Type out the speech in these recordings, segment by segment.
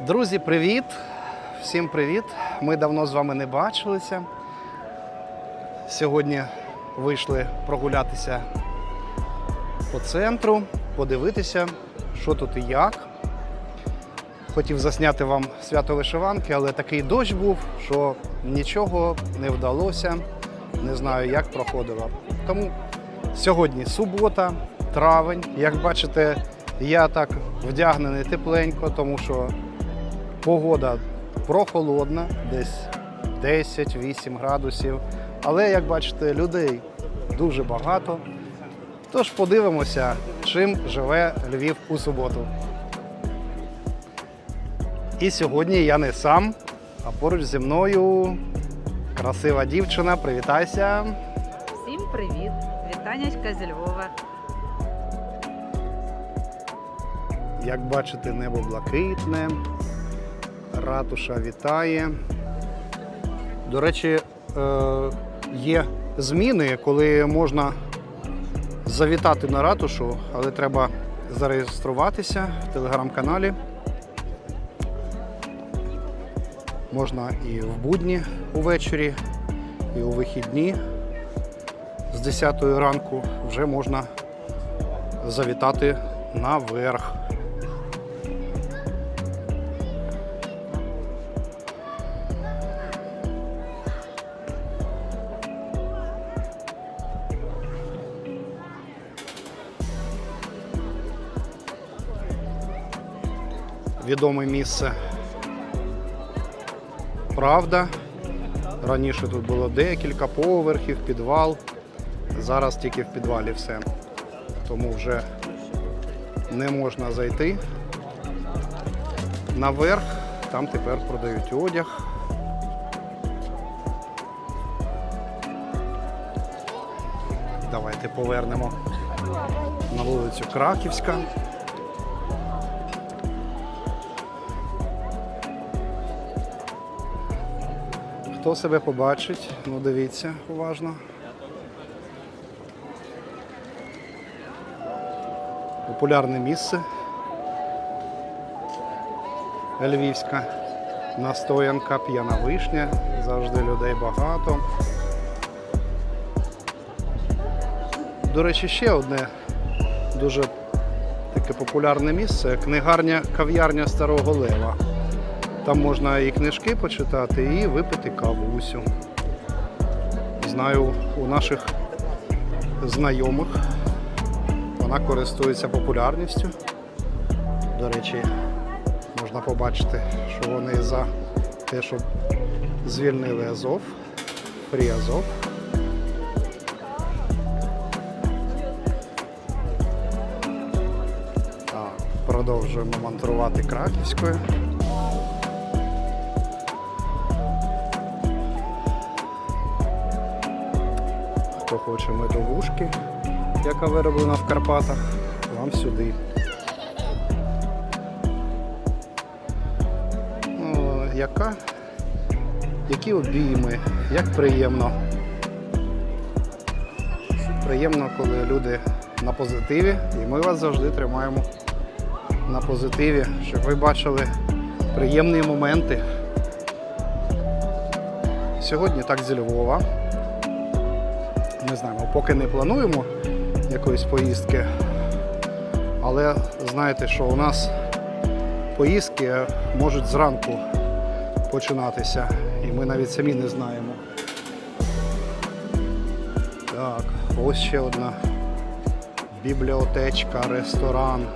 Друзі, привіт! Всім привіт! Ми давно з вами не бачилися. Сьогодні вийшли прогулятися по центру, подивитися, що тут і як. Хотів засняти вам свято вишиванки, але такий дощ був, що нічого не вдалося. Не знаю, як проходило. Тому сьогодні субота, травень. Як бачите, я так вдягнений тепленько, тому що погода прохолодна, десь 10-8 градусів. Але, як бачите, людей дуже багато. Тож подивимося, чим живе Львів у суботу. І сьогодні я не сам, а поруч зі мною красива дівчина. Привітайся. Всім привіт! Вітанечка зі Львова. Як бачите, небо блакитне, ратуша вітає. До речі, е, є зміни, коли можна завітати на ратушу, але треба зареєструватися в телеграм-каналі. Можна і в будні увечері, і у вихідні з 10 ранку вже можна завітати наверх. Відоме місце. Правда. Раніше тут було декілька поверхів, підвал. Зараз тільки в підвалі все. Тому вже не можна зайти. Наверх там тепер продають одяг. Давайте повернемо на вулицю Краківська. Хто себе побачить, ну дивіться уважно. Популярне місце. Львівська настоянка, п'яна вишня. Завжди людей багато. До речі, ще одне дуже таке популярне місце книгарня кав'ярня Старого Лева. Там можна і книжки почитати, і випити кавусю. Знаю, у наших знайомих вона користується популярністю. До речі, можна побачити, що вони за те, щоб звільнили Азов, Фрі продовжуємо мантрувати Краківською. Хоче медовушки, яка вироблена в Карпатах, вам сюди. Ну, яка? Які обійми, як приємно. Приємно, коли люди на позитиві, і ми вас завжди тримаємо на позитиві, щоб ви бачили приємні моменти. Сьогодні так зі Львова. Не знаємо, поки не плануємо якоїсь поїздки. Але знаєте, що у нас поїздки можуть зранку починатися, і ми навіть самі не знаємо. Так, ось ще одна бібліотечка, ресторан.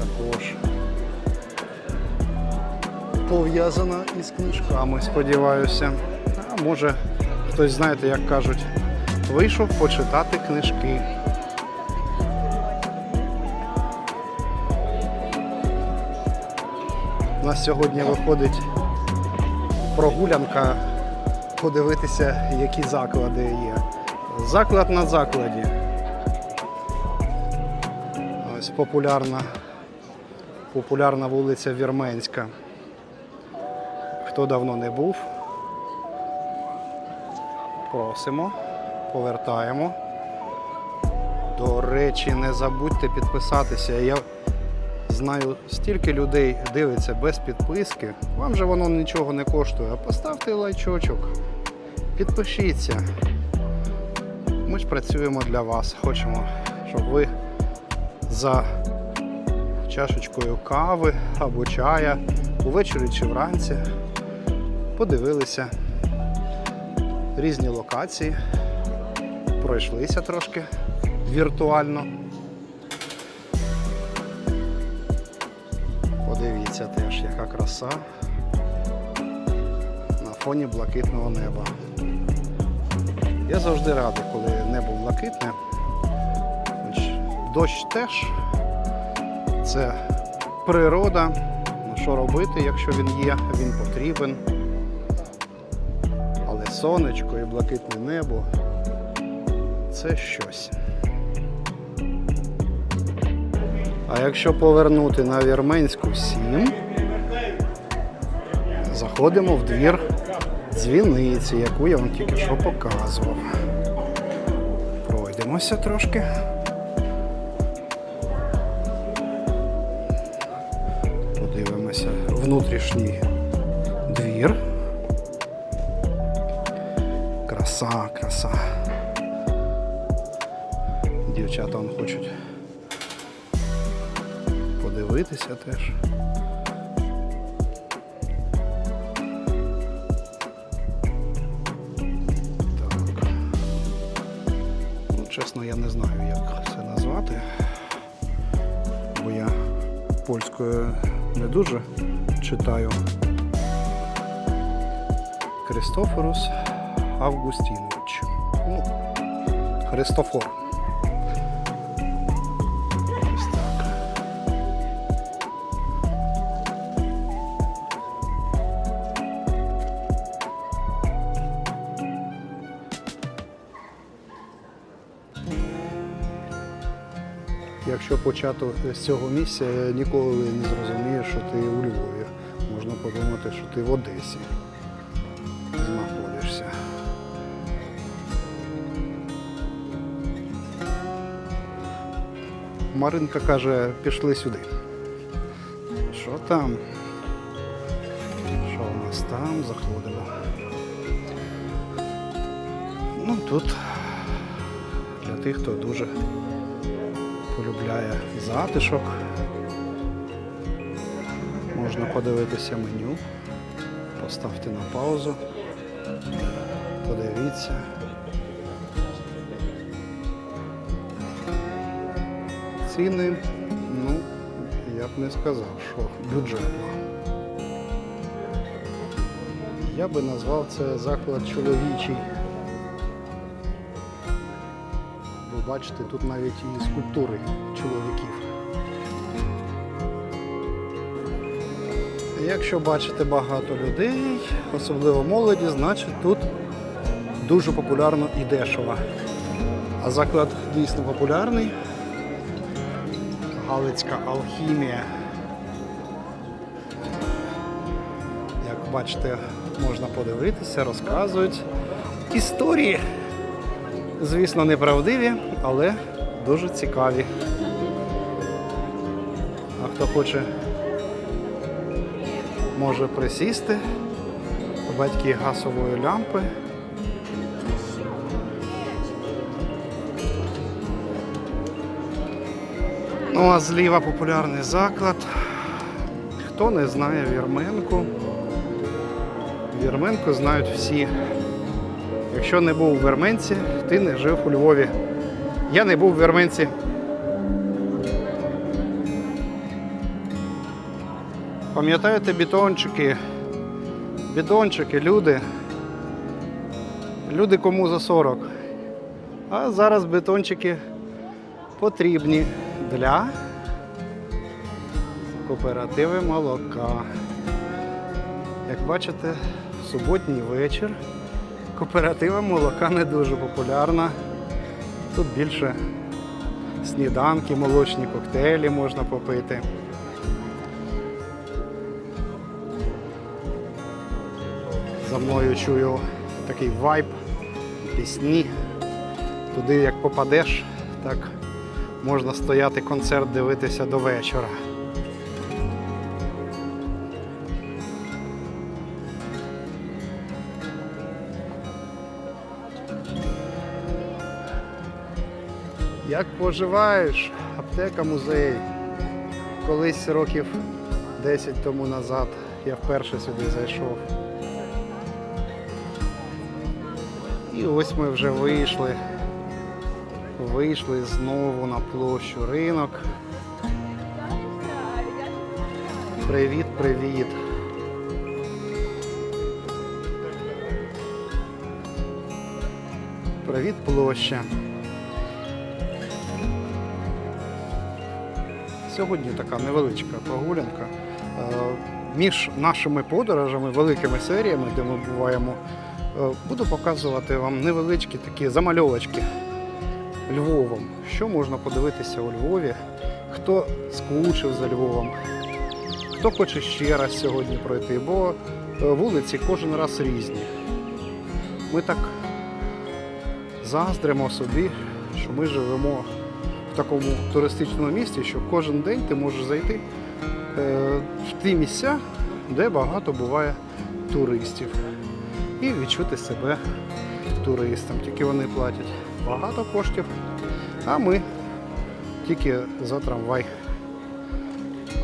Також пов'язана із книжками, сподіваюся. Може, хтось, знаєте, як кажуть, вийшов почитати книжки. У нас сьогодні виходить прогулянка подивитися, які заклади є. Заклад на закладі. Ось популярна, популярна вулиця Вірменська. Хто давно не був, просимо, повертаємо. До речі, не забудьте підписатися. Я Знаю, стільки людей дивиться без підписки. Вам же воно нічого не коштує. Поставте лайчочок, підпишіться. Ми ж працюємо для вас. Хочемо, щоб ви за чашечкою кави або чая увечері чи вранці подивилися різні локації, пройшлися трошки віртуально. Подивіться теж, яка краса на фоні блакитного неба. Я завжди радий, коли небо блакитне. Дощ теж це природа. Ну що робити, якщо він є, він потрібен. Сонечко і блакитне небо це щось. А якщо повернути на Вірменську 7, заходимо в двір дзвіниці, яку я вам тільки що показував. Пройдемося трошки. Подивимося внутрішній двір. Краса, краса. Дівчата он хочуть подивитися теж. Так. Ну, чесно, я не знаю, як це назвати, бо я польською не дуже читаю. Крістофорус Августінович. Ну, Христофор. Ось так. Якщо почати з цього місця, ніколи не зрозумієш, що ти у Львові. Можна подумати, що ти в Одесі Маринка каже, пішли сюди. Що там? Що у нас там? Заходимо. Ну тут для тих, хто дуже полюбляє затишок. Можна подивитися меню. Поставте на паузу. Подивіться. Ціни, ну, я б не сказав, що бюджетно. Я би назвав це заклад чоловічий. Ви бачите, тут навіть і скульптури чоловіків. Якщо бачите багато людей, особливо молоді, значить тут дуже популярно і дешево. А заклад дійсно популярний. Галицька алхімія. Як бачите, можна подивитися, розказують історії. Звісно, неправдиві, але дуже цікаві. А хто хоче, може присісти. Батьки газової лямпи. Ну а зліва популярний заклад. Хто не знає Вірменку, Вірменку знають всі. Якщо не був у Вірменці, ти не жив у Львові. Я не був у Вірменці. Пам'ятаєте бітончики? Бітончики, люди. Люди кому за 40. А зараз бетончики потрібні для кооперативи молока. Як бачите, суботній вечір кооператива молока не дуже популярна. Тут більше сніданки, молочні коктейлі можна попити. За мною чую такий вайб, пісні. Туди як попадеш, так можна стояти концерт дивитися до вечора. Як поживаєш, аптека музей. Колись років 10 тому назад я вперше сюди зайшов. І ось ми вже вийшли. Вийшли знову на площу ринок. Привіт, привіт. Привіт, площа. Сьогодні така невеличка прогулянка. Е, Між нашими подорожами, великими серіями, де ми буваємо, е, буду показувати вам невеличкі такі замальовочки Львовом. Що можна подивитися у Львові, хто скучив за Львовом, хто хоче ще раз сьогодні пройти, бо е, вулиці кожен раз різні. Ми так заздримо собі, що ми живемо в такому туристичному місті, що кожен день ти можеш зайти е, в ті місця, де багато буває туристів. І відчути себе туристом. Тільки вони платять багато коштів, а ми тільки за трамвай.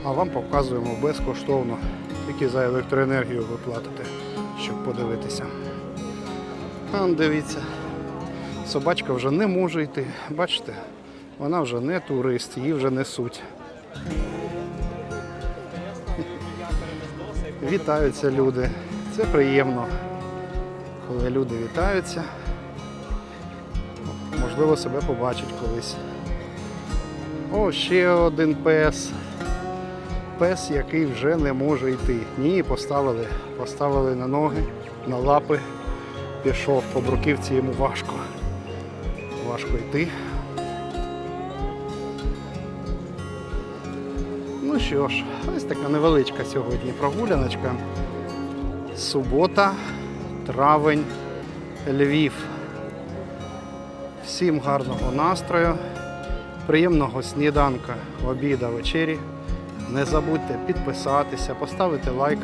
А вам показуємо безкоштовно, тільки за електроенергію ви платите, щоб подивитися. А, дивіться, собачка вже не може йти. Бачите, вона вже не турист, її вже несуть. Вітаються люди. Це приємно, коли люди вітаються. Можливо, себе побачать колись. О, ще один пес. Пес, який вже не може йти. Ні, поставили. Поставили на ноги, на лапи. Пішов по бруківці, йому важко. Важко йти. Ну що ж, ось така невеличка сьогодні прогуляночка. Субота, травень, Львів. Всім гарного настрою, приємного сніданка, обіда, вечері. Не забудьте підписатися, поставити лайк,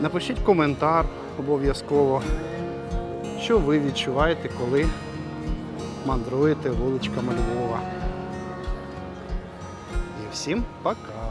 напишіть коментар обов'язково, що ви відчуваєте, коли мандруєте вуличками Львова. І всім пока!